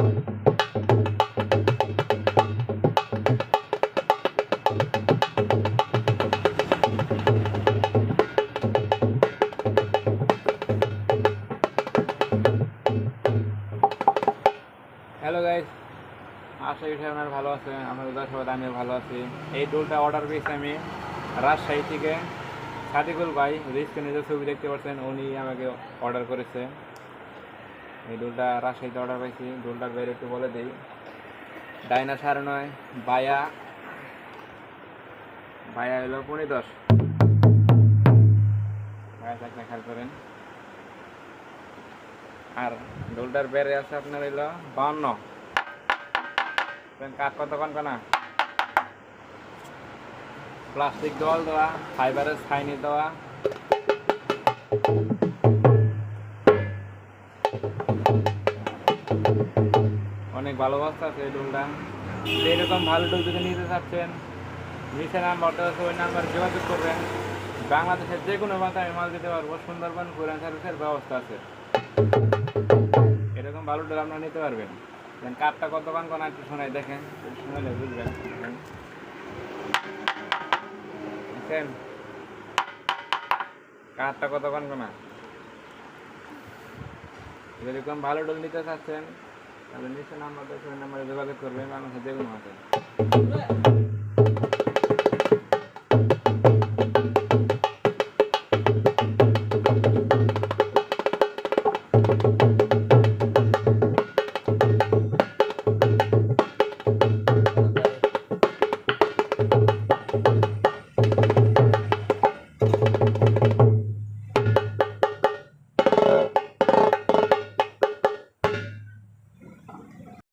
Hello guys আশা করি আপনার ভালো আছে আমার উদার সবাই আমিও ভালো আছি। এই ডোলটা অর্ডার পেয়েছি আমি রাজশাহী থেকে সাদিকুল ভাই রিস্কে নিজের ছবি দেখতে পাচ্ছেন, উনি আমাকে অর্ডার করেছে। এই ডোলটা রাজশাহীতে অর্ডার পাইছি। ডোলটার বাইরে একটু বলে দিই। ডাইনা সাড়ে নয় বায়া বায়া হলো পনেরো দশ। বায়া থাকলে খেয়াল করেন। আর ডোলটার বেড়ে আছে আপনার হইল বাউন্ন। কাঠ কত কন প্লাস্টিক দেওয়াল দেওয়া ফাইবারের ছাইনি দেওয়া। অনেক ভালো অবস্থা আছে এই ডোলটা। তো এরকম ভালো ডোল যদি নিতে চাচ্ছেন, নিচে নাম্বারটা আছে, ওই নাম্বার যোগাযোগ করবেন। বাংলাদেশের যে কোনো মাথায় মাল দিতে পারব। সুন্দরবন কোরিয়ান সার্ভিসের ব্যবস্থা আছে। এরকম ভালো ডোল আপনারা নিতে পারবেন। দেন কাঠটা কত কান একটু শোনাই, দেখেন। শোনালে বুঝবেন। দেখেন কাঠটা কত কান কোনা? এরকম ভালো ডোল নিতে চাচ্ছেন তাহলে নিচে নাম্বার দশ নাম্বারে যোগাযোগ করবেন মানুষ যে কোনো আছে